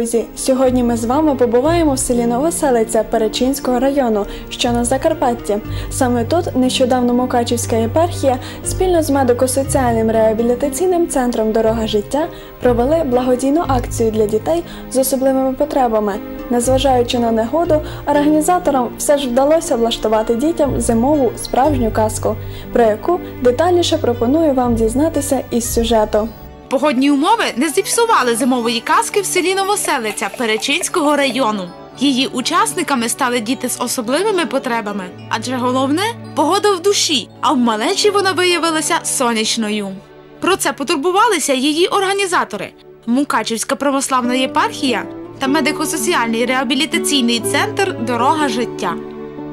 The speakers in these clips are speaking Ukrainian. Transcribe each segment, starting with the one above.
Друзі! Сьогодні ми з вами побуваємо в селі Новоселиця Перечинського району, що на Закарпатті. Саме тут нещодавно Мукачівська єпархія спільно з медико-соціальним реабілітаційним центром Дорога життя провели благодійну акцію для дітей з особливими потребами. Незважаючи на негоду, організаторам все ж вдалося влаштувати дітям зимову справжню казку, про яку детальніше пропоную вам дізнатися із сюжету. Погодні умови не зіпсували зимової казки в селі Новоселиця Перечинського району. Її учасниками стали діти з особливими потребами, адже головне погода в душі, а в малечі вона виявилася сонячною. Про це потурбувалися її організатори Мукачівська православна єпархія та медико-соціальний реабілітаційний центр Дорога життя.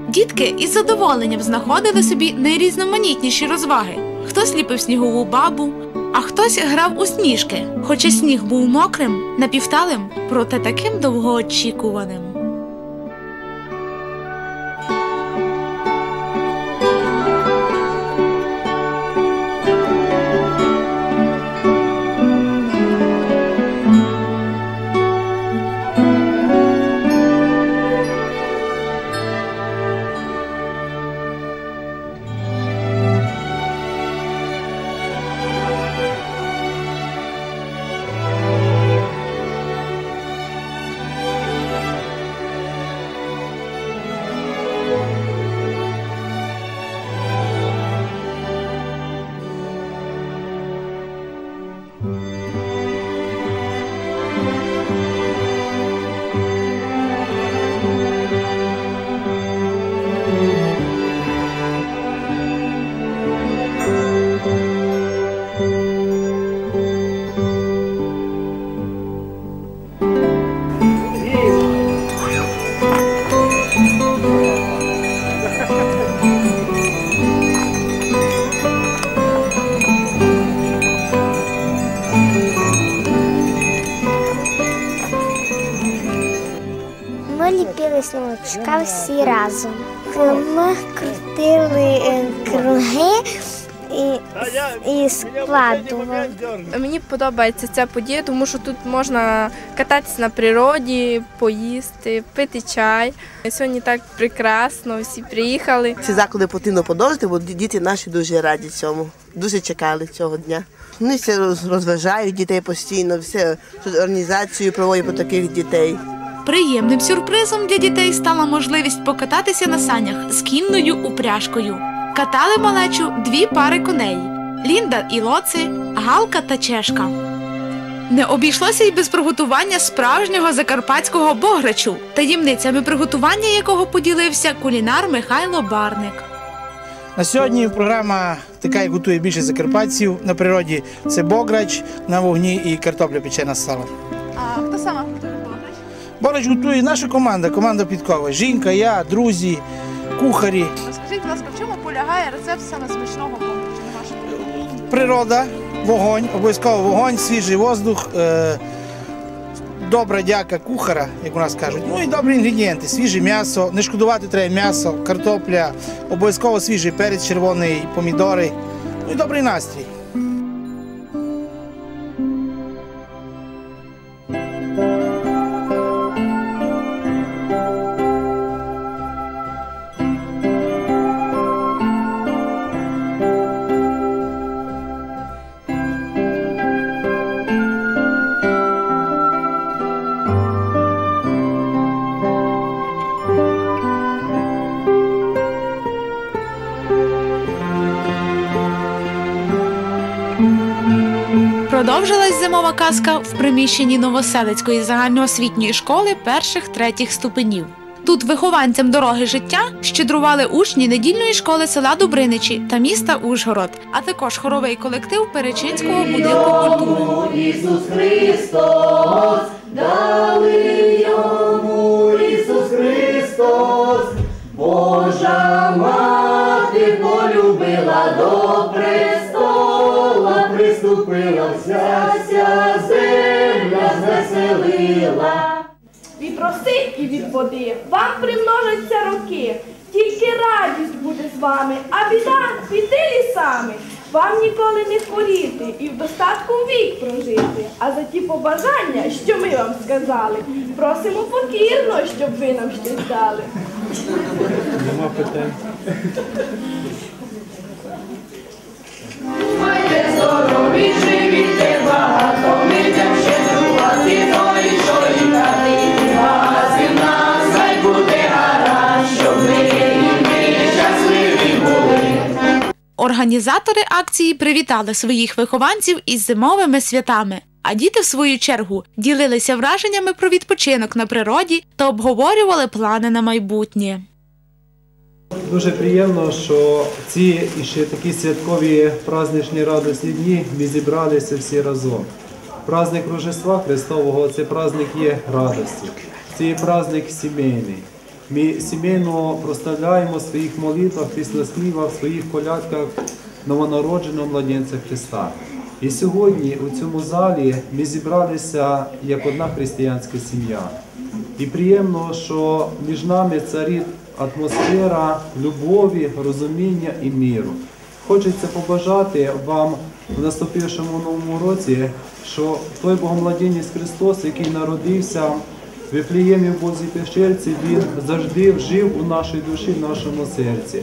Дітки із задоволенням знаходили собі найрізноманітніші розваги. Хтось ліпив снігову бабу, а хтось грав у сніжки, хоча сніг був мокрим, напівталим, проте таким довгоочікуваним. Разом. Ми крутили е, круги і, і складували. Мені подобається ця подія, тому що тут можна кататися на природі, поїсти, пити чай. Сьогодні так прекрасно, всі приїхали. Ці заклади потрібно подовжити, бо діти наші дуже раді цьому. Дуже чекали цього дня. Вони все роз- розважають дітей постійно, все організацію проводять про таких дітей. Приємним сюрпризом для дітей стала можливість покататися на санях з кінною упряжкою. Катали малечу дві пари коней Лінда і Лоци, Галка та Чешка. Не обійшлося й без приготування справжнього закарпатського бограчу, таємницями приготування якого поділився кулінар Михайло Барник. На сьогодні програма така, як готує більше закарпатців на природі. Це бограч на вогні і картопля печена з салом. А хто саме готує Бограч готує наша команда, команда Підкова. Жінка, я, друзі, кухарі. Розкажіть, будь ласка, в чому полягає рецепт саме смачного на вашому? Природа, вогонь, обов'язково вогонь, свіжий воздух, е, добра дяка кухара, як у нас кажуть. Ну і добрі інгредієнти, свіже м'ясо, не шкодувати треба м'ясо, картопля, обов'язково свіжий перець червоний, помідори. Ну і добрий настрій. Продовжилась зимова казка в приміщенні Новоселицької загальноосвітньої школи перших третіх ступенів. Тут вихованцям дороги життя щедрували учні недільної школи села Добриничі та міста Ужгород, а також хоровий колектив Перечинського будинку культури. Ісус Христос, дали вся земля, звеселила. Від роси і від води вам примножаться роки, тільки радість буде з вами, а біда піди лісами. Вам ніколи не хворіти і в достатку вік прожити. А за ті побажання, що ми вам сказали, просимо покірно, щоб ви нам щось дали. Нема питань. Організатори акції привітали своїх вихованців із зимовими святами. А діти, в свою чергу, ділилися враженнями про відпочинок на природі та обговорювали плани на майбутнє. Дуже приємно, що ці і ще такі святкові праздничні радісні дні ми зібралися всі разом. Праздник Рождества Христового це праздник є радості, це є праздник сімейний. Ми сімейно проставляємо в своїх молитвах, піснослівах, в своїх колядках новонародженого младенця Христа. І сьогодні у цьому залі ми зібралися як одна християнська сім'я. І приємно, що між нами царить атмосфера любові, розуміння і міру. Хочеться побажати вам в наступившому новому році, що той Богомладінність Христос, який народився в Вифлеємі в Бозій пещерці, Він завжди жив у нашій душі, в нашому серці.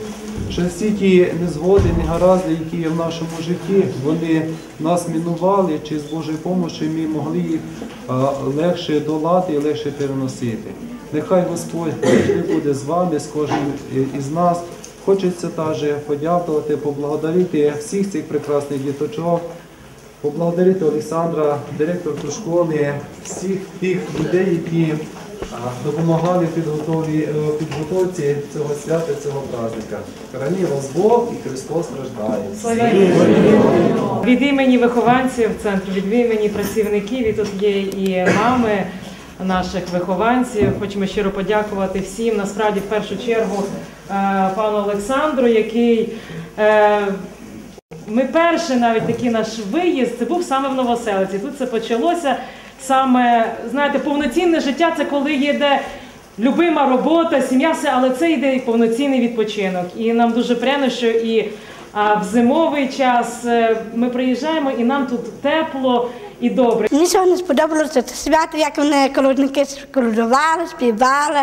Що всі ті незгоди, негаразди, які є в нашому житті, вони нас мінували, чи з Божою допомогою ми могли їх легше долати і легше переносити. Нехай Господь завжди буде з вами, з кожним із нас. Хочеться також подякувати, поблагодарити всіх цих прекрасних діточок, поблагодарити Олександра, директорку школи, всіх тих людей, які допомагали в підготові, е, підготовці цього свята, цього праздника. Храни вас Бог і Христос рождає. Від імені вихованців центру, від імені працівників, і тут є і мами наших вихованців. Хочемо щиро подякувати всім. Насправді, в першу чергу, е, пану Олександру, який е, ми перший навіть такий наш виїзд, це був саме в Новоселиці. Тут це почалося саме, знаєте, повноцінне життя це коли є де любима робота, сім'я, все, але це йде і повноцінний відпочинок. І нам дуже приємно, що і а, в зимовий час е, ми приїжджаємо і нам тут тепло і добре. Мені сьогодні сподобалося це свято, як вони колодники колодували, співали.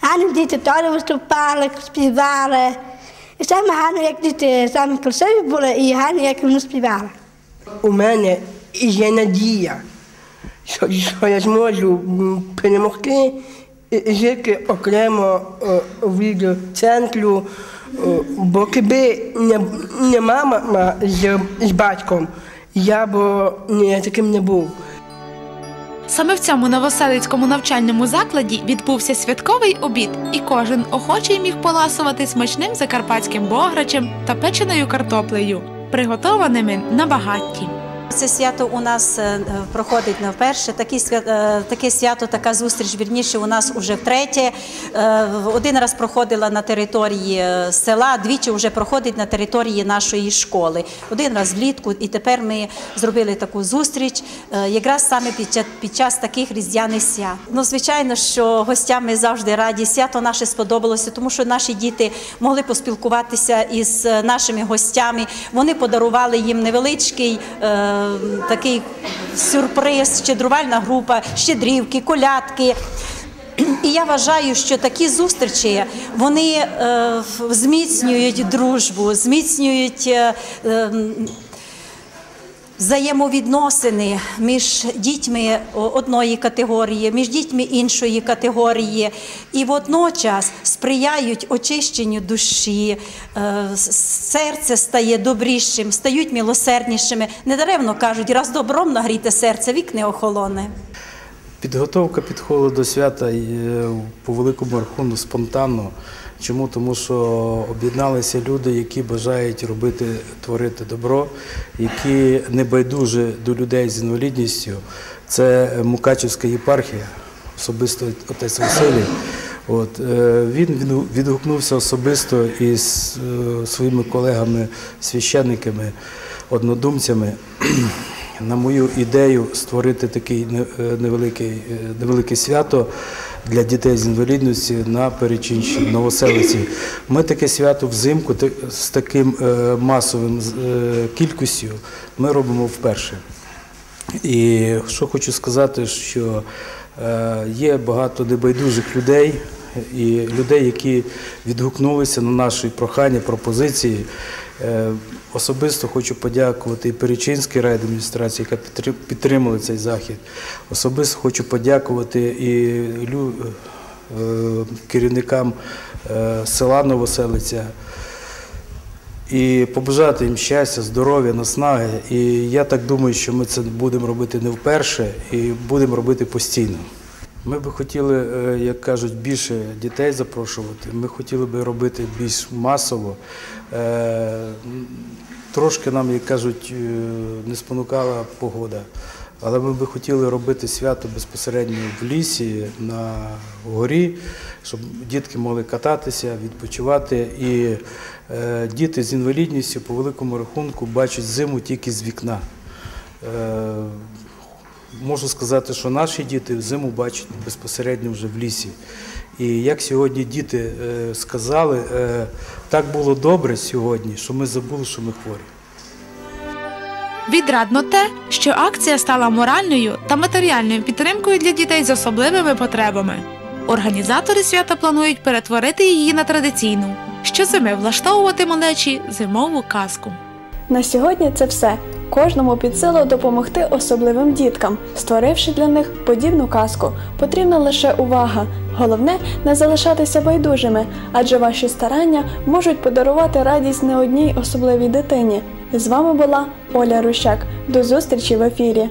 Гарні діти теж виступали, співали. Саме гарно, як діти самі красиві були, і гарно, як вони співали. У мене є надія, що, що я зможу перемогти жити окремо е, від центру, е, бо якби не, не мама з, з батьком, я б не таким не був. Саме в цьому новоселицькому навчальному закладі відбувся святковий обід, і кожен охочий міг поласувати смачним закарпатським бограчем та печеною картоплею, приготованими на багатті. Це свято у нас е, проходить не вперше. Такі е, таке свято, така зустріч вірніше у нас уже втретє. Е, Один раз проходила на території е, села, двічі вже проходить на території нашої школи. Один раз влітку, і тепер ми зробили таку зустріч е, якраз саме під час, під час таких різдвяних свят. Ну, звичайно, що гостям ми завжди раді. Свято наше сподобалося, тому що наші діти могли поспілкуватися із е, нашими гостями. Вони подарували їм невеличкий е, такий сюрприз, щедрувальна група, щедрівки, колядки. І я вважаю, що такі зустрічі вони е, зміцнюють дружбу, зміцнюють е, е, взаємовідносини між дітьми одної категорії, між дітьми іншої категорії, і водночас сприяють очищенню душі, е, серце стає добрішим, стають милосерднішими. Недаремно кажуть, раз добром нагріте серце, вік не охолоне. Підготовка підходу до свята по великому рахунку спонтанно. Чому? Тому що об'єдналися люди, які бажають робити, творити добро, які не байдужі до людей з інвалідністю. Це Мукачівська єпархія, особисто отець Василій. От, е, він відгукнувся особисто із е, своїми колегами, священниками, однодумцями на мою ідею створити такий не- е, невеликий, е, невелике свято для дітей з інвалідності на Перечинщині, Новоселиці. Ми таке свято взимку з таким е, масовим е, кількістю ми робимо вперше. І що хочу сказати, що е, є багато небайдужих людей і людей, які відгукнулися на наші прохання, пропозиції. Е, Особисто хочу подякувати і Перечинській райадміністрації, яка підтримала цей захід. Особисто хочу подякувати і е, керівникам е, села Новоселиця і побажати їм щастя, здоров'я, наснаги. І я так думаю, що ми це будемо робити не вперше і будемо робити постійно. Ми би хотіли, е, як кажуть, більше дітей запрошувати. Ми хотіли би робити більш масово. Е, Трошки нам, як кажуть, е, не спонукала погода. Але ми би хотіли робити свято безпосередньо в лісі, на горі, щоб дітки могли кататися, відпочивати. І діти з інвалідністю по великому рахунку бачать зиму тільки з вікна. Можу сказати, що наші діти зиму бачать безпосередньо вже в лісі. І як сьогодні діти е, сказали, е, так було добре сьогодні, що ми забули, що ми хворі. Відрадно те, що акція стала моральною та матеріальною підтримкою для дітей з особливими потребами. Організатори свята планують перетворити її на традиційну, щозими влаштовувати малечі зимову казку. На сьогодні це все. Кожному під силу допомогти особливим діткам, створивши для них подібну казку. Потрібна лише увага. Головне не залишатися байдужими, адже ваші старання можуть подарувати радість не одній особливій дитині. З вами була Оля Рущак. До зустрічі в ефірі.